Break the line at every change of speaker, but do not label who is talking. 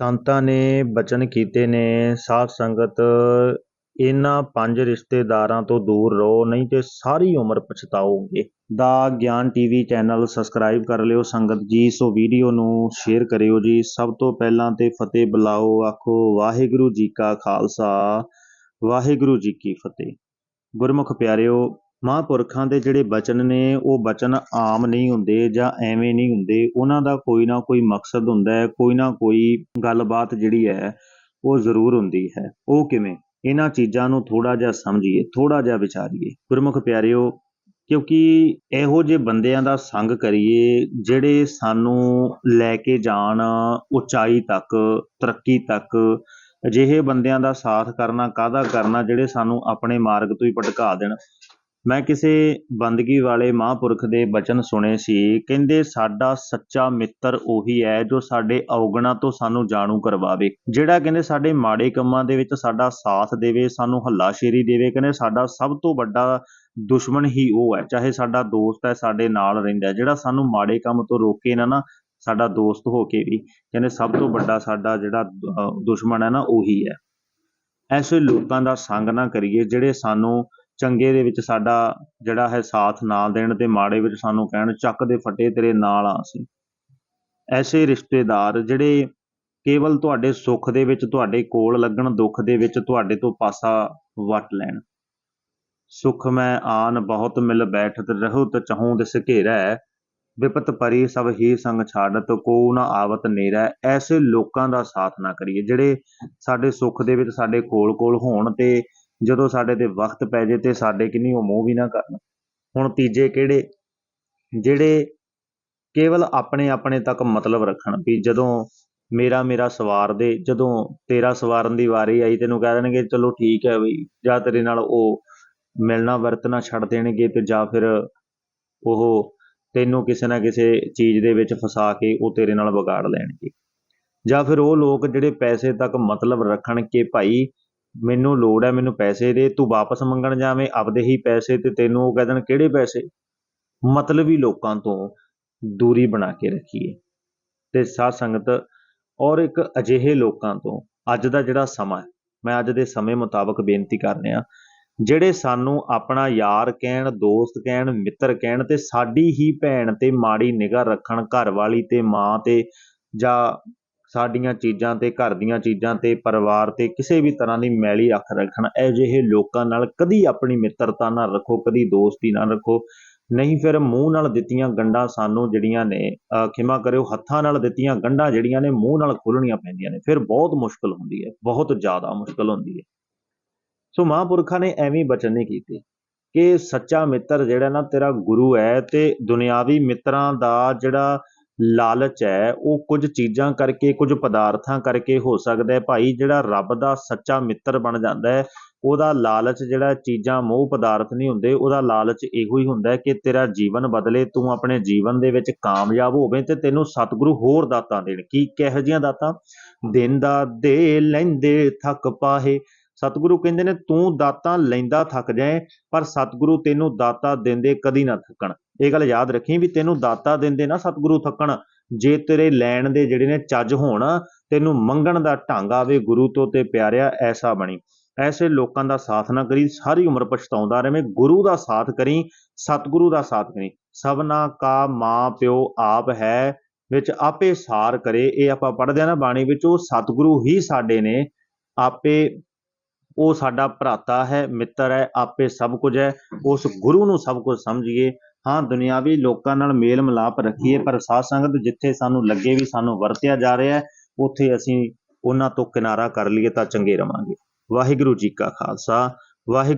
ਸੰਤਾਂ ਨੇ ਬਚਨ ਕੀਤੇ ਨੇ, ਸਾਧ ਸੰਗਤ ਇਹਨਾਂ ਪੰਜ ਰਿਸ਼ਤੇਦਾਰਾਂ ਤੋਂ ਦੂਰ ਰਹੋ, ਨਹੀਂ ਤੇ ਸਾਰੀ ਉਮਰ ਪਛਤਾਓਗੇ। ਦਾ ਗਿਆਨ ਟੀਵੀ ਚੈਨਲ ਸਬਸਕ੍ਰਾਈਬ ਕਰ ਲਿਓ। ਸੰਗਤ ਜੀ, ਸੋ ਵੀਡੀਓ ਨੂੰ ਸ਼ੇਅਰ ਕਰਿਓ ਜੀ। ਸਭ ਤੋਂ ਪਹਿਲਾਂ ਤੇ ਫਤਿਹ ਬੁਲਾਓ, ਆਖੋ, ਵਾਹਿਗੁਰੂ ਜੀ ਕਾ ਖਾਲਸਾ, ਵਾਹਿਗੁਰੂ ਜੀ ਕੀ ਫਤਿਹ। ਗੁਰਮੁਖ ਪਿਆਰਿਓ ਮਹਾਂਪੁਰਖਾਂ ਦੇ ਜਿਹੜੇ ਬਚਨ ਨੇ, ਉਹ ਬਚਨ ਆਮ ਨਹੀਂ ਹੁੰਦੇ ਜਾਂ ਐਵੇਂ ਨਹੀਂ ਹੁੰਦੇ। ਉਹਨਾਂ ਦਾ ਕੋਈ ਨਾ ਕੋਈ ਮਕਸਦ ਹੁੰਦਾ ਹੈ, ਕੋਈ ਨਾ ਕੋਈ ਗੱਲਬਾਤ ਜਿਹੜੀ ਹੈ, ਉਹ ਜ਼ਰੂਰ ਹੁੰਦੀ ਹੈ। ਉਹ ਕਿਵੇਂ? ਇਹਨਾਂ ਚੀਜ਼ਾਂ ਨੂੰ ਥੋੜਾ ਜਿਹਾ ਸਮਝੀਏ ਥੋੜਾ ਜਿਹਾ ਵਿਚਾਰੀਏ। ਗੁਰਮੁਖ ਪਿਆਰਿਓ, ਕਿਉਂਕਿ ਇਹੋ ਜਿਹੇ ਬੰਦਿਆਂ ਦਾ ਸੰਗ ਕਰੀਏ, ਜਿਹੜੇ ਸਾਨੂੰ ਲੈ ਕੇ ਜਾਣ ਉਚਾਈ ਤੱਕ, ਤਰੱਕੀ ਤੱਕ, ਅਜਿਹੇ ਬੰਦਿਆਂ ਦਾ ਸਾਥ ਕਰਨਾ, ਕਾਹਦਾ ਕਰਨਾ, ਜਿਹੜੇ ਸਾਨੂੰ ਆਪਣੇ ਮਾਰਗ ਤੋਂ ਹੀ ਭਟਕਾ ਦੇਣ। ਮੈਂ ਕਿਸੇ ਬੰਦਗੀ ਵਾਲੇ ਮਹਾਂਪੁਰਖ ਦੇ ਬਚਨ ਸੁਣੇ ਸੀ, ਕਹਿੰਦੇ ਸਾਡਾ ਸੱਚਾ ਮਿੱਤਰ ਉਹੀ ਹੈ ਜੋ ਸਾਡੇ ਔਗਣਾ ਤੋਂ ਸਾਨੂੰ ਜਾਣੂ ਕਰਵਾਵੇ। ਜਿਹੜਾ ਕਹਿੰਦੇ ਸਾਡੇ ਮਾੜੇ ਕੰਮਾਂ ਦੇ ਵਿੱਚ ਸਾਡਾ ਸਾਥ ਦੇਵੇ, ਸਾਨੂੰ ਹੱਲਾਸ਼ੇਰੀ ਦੇਵੇ, ਕਹਿੰਦੇ ਸਾਡਾ ਸਭ ਤੋਂ ਵੱਡਾ ਦੁਸ਼ਮਣ ਹੀ ਉਹ ਹੈ। ਚਾਹੇ ਸਾਡਾ ਦੋਸਤ ਹੈ, ਸਾਡੇ ਨਾਲ ਰਹਿੰਦਾ ਜਿਹੜਾ ਸਾਨੂੰ ਮਾੜੇ ਕੰਮ ਤੋਂ ਰੋਕੇ ਨਾ ਨਾ ਸਾਡਾ ਦੋਸਤ ਹੋ ਕੇ ਵੀ ਕਹਿੰਦੇ ਸਭ ਤੋਂ ਵੱਡਾ ਸਾਡਾ ਜਿਹੜਾ ਦੁਸ਼ਮਣ ਹੈ ਨਾ, ਉਹੀ ਹੈ। ਐਸੇ ਲੋਕਾਂ ਦਾ ਸੰਗ ਨਾ ਕਰੀਏ ਜਿਹੜੇ ਸਾਨੂੰ ਚੰਗੇ ਦੇ ਵਿੱਚ ਸਾਡਾ ਜਿਹੜਾ ਹੈ ਸਾਥ ਨਾ ਦੇਣ ਤੇ ਮਾੜੇ ਵਿੱਚ ਸਾਨੂੰ ਕਹਿਣ, ਚੱਕ ਦੇ ਫੱਟੇ ਤੇਰੇ ਨਾਲ ਆ ਅਸੀਂ। ਐਸੇ ਰਿਸ਼ਤੇਦਾਰ ਜਿਹੜੇ ਕੇਵਲ ਤੁਹਾਡੇ ਸੁੱਖ ਦੇ ਵਿੱਚ, ਤੁਹਾਡੇ ਕੋਲ ਲੱਗਣ, ਦੁੱਖ ਦੇ ਵਿੱਚ ਤੁਹਾਡੇ ਤੋਂ ਪਾਸਾ ਵਟ ਲੈਣ। ਸੁਖ ਮੈਂ ਆਨ ਬਹੁਤ ਮਿਲ ਬੈਠਤ ਰਹੂਤ ਚਹੂੰ ਦਿਸ ਘੇਰੈ। ਵਿਪਤ ਪਰੀ ਸਭ ਹੀ ਸੰਗ ਛਾੜਤ, ਕੋ ਨਾ ਆਵਤ ਨੇਰਾ। ਐਸੇ ਲੋਕਾਂ ਦਾ ਸਾਥ ਨਾ ਕਰੀਏ, ਜਿਹੜੇ ਸਾਡੇ ਸੁੱਖ ਦੇ ਵਿੱਚ ਸਾਡੇ ਕੋਲ ਕੋਲ ਹੋਣ ਤੇ ਜਦੋਂ ਸਾਡੇ ਤੇ ਵਕਤ ਪੈ ਜੇ ਤੇ ਸਾਡੇ ਕਿੰਨੀ ਉਹ ਮੋਹ ਵੀ ਨਾ ਕਰਨ। ਹੁਣ ਤੀਜੇ ਕਿਹੜੇ? ਜਿਹੜੇ ਕੇਵਲ ਆਪਣੇ ਆਪਣੇ ਤੱਕ ਮਤਲਬ ਰੱਖਣ ਵੀ ਜਦੋਂ ਮੇਰਾ ਮੇਰਾ ਸਵਾਰ ਦੇ, ਜਦੋਂ ਤੇਰਾ ਸਵਾਰਨ ਦੀ ਵਾਰੀ ਆਈ ਤੈਨੂੰ ਕਹਿ ਦੇਣਗੇ, ਚਲੋ ਠੀਕ ਹੈ ਬਈ, ਜਾਂ ਤੇਰੇ ਨਾਲ ਉਹ ਮਿਲਣਾ, ਵਰਤਣਾ ਛੱਡ ਦੇਣਗੇ ਤੇ ਜਾਂ ਫਿਰ ਉਹ ਤੈਨੂੰ ਕਿਸੇ ਨਾ ਕਿਸੇ ਚੀਜ਼ ਦੇ ਵਿੱਚ ਫਸਾ ਕੇ ਉਹ ਤੇਰੇ ਨਾਲ ਵਿਗਾੜ ਲੈਣਗੇ। ਜਾਂ ਫਿਰ ਉਹ ਲੋਕ ਜਿਹੜੇ ਪੈਸੇ ਤੱਕ ਮਤਲਬ ਰੱਖਣ ਕਿ ਭਾਈ ਮੈਨੂੰ ਲੋੜ ਹੈ, ਮੈਨੂੰ ਪੈਸੇ ਦੇ, ਤੂੰ ਵਾਪਸ ਮੰਗਣ ਜਾਵੇਂ, ਆਪਦੇ ਹੀ ਪੈਸੇ ਤੇ ਤੈਨੂੰ ਉਹ ਕਹਿ ਦੇਣ ਕਿਹੜੇ ਪੈਸੇ? ਮਤਲਬੀ ਲੋਕਾਂ ਤੋਂ ਦੂਰੀ ਬਣਾ ਕੇ ਰੱਖੀਏ। ਤੇ ਸਾਧ ਸੰਗਤ ਔਰ ਇੱਕ ਅਜਿਹੇ ਲੋਕਾਂ ਤੋਂ ਅੱਜ ਦਾ ਜਿਹੜਾ ਸਮਾਂ ਹੈ, ਮੈਂ ਅੱਜ ਦੇ ਸਮੇਂ ਮੁਤਾਬਕ ਬੇਨਤੀ ਕਰ ਰਿਹਾ, ਜਿਹੜੇ ਸਾਨੂੰ ਆਪਣਾ ਯਾਰ ਕਹਿਣ, ਦੋਸਤ ਕਹਿਣ, ਮਿੱਤਰ ਕਹਿਣ ਤੇ ਸਾਡੀ ਹੀ ਭੈਣ ਤੇ ਮਾੜੀ ਨਿਗਾਹ ਰੱਖਣ, ਘਰ ਵਾਲੀ ਤੇ ਮਾਂ ਤੇ ਜਾਂ ਸਾਡੀਆਂ ਚੀਜ਼ਾਂ ਤੇ, ਘਰ ਦੀਆਂ ਚੀਜ਼ਾਂ ਤੇ, ਪਰਿਵਾਰ ਤੇ ਕਿਸੇ ਵੀ ਤਰ੍ਹਾਂ ਦੀ ਮੈਲੀ ਅੱਖ ਰੱਖਣ, ਅਜਿਹੇ ਲੋਕਾਂ ਨਾਲ ਕਦੀ ਆਪਣੀ ਮਿੱਤਰਤਾ ਨਾ ਰੱਖੋ, ਕਦੀ ਦੋਸਤੀ ਨਾ ਰੱਖੋ। ਨਹੀਂ ਫਿਰ ਮੂੰਹ ਨਾਲ ਦਿੱਤੀਆਂ ਗੰਢਾਂ ਸਾਨੂੰ ਜਿਹੜੀਆਂ ਨੇ ਖਿਮਾ ਕਰਿਓ, ਹੱਥਾਂ ਨਾਲ ਦਿੱਤੀਆਂ ਗੰਢਾਂ ਜਿਹੜੀਆਂ ਨੇ ਮੂੰਹ ਨਾਲ ਖੋਲਣੀਆਂ ਪੈਂਦੀਆਂ ਨੇ, ਫਿਰ ਬਹੁਤ ਮੁਸ਼ਕਲ ਹੁੰਦੀ ਹੈ, ਬਹੁਤ ਜ਼ਿਆਦਾ ਮੁਸ਼ਕਲ ਹੁੰਦੀ ਹੈ। ਸੋ ਮਹਾਂਪੁਰਖਾਂ ਨੇ ਐਵੇਂ ਬਚਨ ਨਹੀਂ ਕੀਤੇ ਕਿ ਸੱਚਾ ਮਿੱਤਰ ਜਿਹੜਾ ਨਾ ਤੇਰਾ ਗੁਰੂ ਹੈ ਤੇ ਦੁਨਿਆਵੀ ਮਿੱਤਰਾਂ ਦਾ ਜਿਹੜਾ ਲਾਲਚ ਹੈ, ਉਹ ਕੁਝ ਚੀਜ਼ਾਂ ਕਰਕੇ, ਕੁਝ ਪਦਾਰਥਾਂ ਕਰਕੇ ਹੋ ਸਕਦਾ ਹੈ। ਭਾਈ, ਜਿਹੜਾ ਰੱਬ ਦਾ ਸੱਚਾ ਮਿੱਤਰ ਬਣ ਜਾਂਦਾ ਹੈ, ਉਹਦਾ ਲਾਲਚ ਜਿਹੜਾ ਚੀਜ਼ਾਂ, ਮੋਹ ਪਦਾਰਥ ਨਹੀਂ ਹੁੰਦੇ, ਉਹਦਾ ਲਾਲਚ ਇਹੋ ਹੀ ਹੁੰਦਾ ਕਿ ਤੇਰਾ ਜੀਵਨ ਬਦਲੇ, ਤੂੰ ਆਪਣੇ ਜੀਵਨ ਦੇ ਵਿੱਚ ਕਾਮਯਾਬ ਹੋਵੇਂ ਤੇ ਤੈਨੂੰ ਸਤਿਗੁਰੂ ਹੋਰ ਦਾਤਾਂ ਦੇਣ। ਕੀ ਕਿਹੋ ਜਿਹੀਆਂ ਦਾਤਾਂ? ਦਿੰਦਾ ਦੇ ਲੈਂਦੇ ਥੱਕ ਪਾਹੇ। ਸਤਿਗੁਰੂ ਕਹਿੰਦੇ ਨੇ, ਤੂੰ ਦਾਤਾਂ ਲੈਂਦਾ ਥੱਕ ਜਾਏ, ਪਰ ਸਤਿਗੁਰੂ ਤੈਨੂੰ ਦਾਤਾ ਦਿੰਦੇ ਕਦੀ ਨਾ ਥੱਕਣ। ਇਹ ਗੱਲ ਯਾਦ ਰੱਖੀ ਵੀ ਤੈਨੂੰ ਦਾਤਾ ਦਿੰਦੇ ਨਾ ਸਤਿਗੁਰੂ ਥੱਕਣ, ਜੇ ਤੇਰੇ ਲੈਣ ਦੇ ਜਿਹੜੇ ਨੇ ਚੱਜ ਹੋਣ, ਤੈਨੂੰ ਮੰਗਣ ਦਾ ਢੰਗ ਆਵੇ ਗੁਰੂ ਤੋਂ ਤੇ ਪਿਆਰਿਆ ਐਸਾ ਬਣੀ। ਐਸੇ ਲੋਕਾਂ ਦਾ ਸਾਥ ਨਾ ਕਰੀ, ਸਾਰੀ ਉਮਰ ਪਛਤਾਉਂਦਾ ਰਹੇ ਗੁਰੂ ਦਾ ਸਾਥ ਕਰੀ, ਸਤਿਗੁਰੂ ਦਾ ਸਾਥ ਕਰੀ। ਸਭਨਾ ਕਾ ਮਾਂ ਪਿਓ ਆਪ ਹੈ, ਵਿੱਚ ਆਪੇ ਸਾਰ ਕਰੇ। ਇਹ ਆਪਾਂ ਪੜ੍ਹਦੇ ਆ ਨਾ ਬਾਣੀ ਵਿੱਚ, ਉਹ ਸਤਿਗੁਰੂ ਹੀ ਸਾਡੇ ਨੇ, ਆਪੇ ਉਹ ਸਾਡਾ ਭਰਾਤਾ ਹੈ, ਮਿੱਤਰ ਹੈ, ਆਪੇ ਸਭ ਕੁਝ ਹੈ। ਉਸ ਗੁਰੂ ਨੂੰ ਸਭ ਕੁਝ ਸਮਝੀਏ। ਹਾਂ, ਦੁਨਿਆਵੀ ਲੋਕਾਂ ਨਾਲ ਮੇਲ ਮਿਲਾਪ ਰੱਖੀਏ, ਪਰ ਸਾਧ ਸੰਗਤ ਜਿੱਥੇ ਸਾਨੂੰ ਲੱਗੇ ਵੀ ਸਾਨੂੰ ਵਰਤਿਆ ਜਾ ਰਿਹਾ ਹੈ, ਉੱਥੇ ਅਸੀਂ ਉਹਨਾਂ ਤੋਂ ਕਿਨਾਰਾ ਕਰ ਲਈਏ ਤਾਂ ਚੰਗੇ ਰਵਾਂਗੇ। ਵਾਹਿਗੁਰੂ ਜੀ ਕਾ ਖਾਲਸਾ, ਵਾਹਿਗੁਰੂ